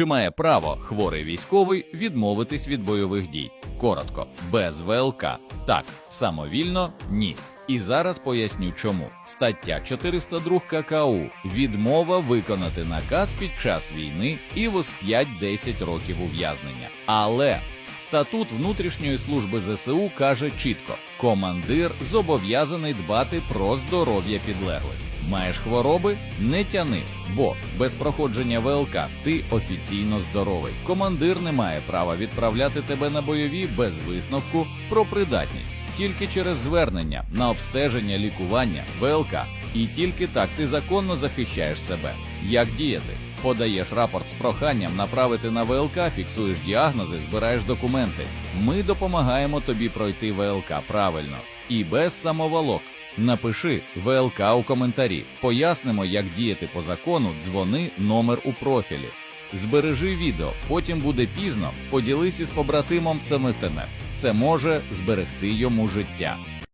Чи має право хворий військовий відмовитись від бойових дій? Коротко, без ВЛК. Так, самовільно ні. І зараз поясню чому. Стаття 402 ККУ відмова виконати наказ під час війни і ВОЗ 5-10 років ув'язнення. Але статут внутрішньої служби ЗСУ каже чітко: командир зобов'язаний дбати про здоров'я підлеглих. Маєш хвороби? Не тяни, бо без проходження ВЛК ти офіційно здоровий. Командир не має права відправляти тебе на бойові без висновку про придатність. Тільки через звернення на обстеження лікування ВЛК. І тільки так ти законно захищаєш себе. Як діяти? Подаєш рапорт з проханням направити на ВЛК, фіксуєш діагнози, збираєш документи. Ми допомагаємо тобі пройти ВЛК правильно і без самоволок. Напиши ВЛК у коментарі. Пояснимо, як діяти по закону. Дзвони номер у профілі. Збережи відео, потім буде пізно. Поділись із побратимом саме. Це може зберегти йому життя.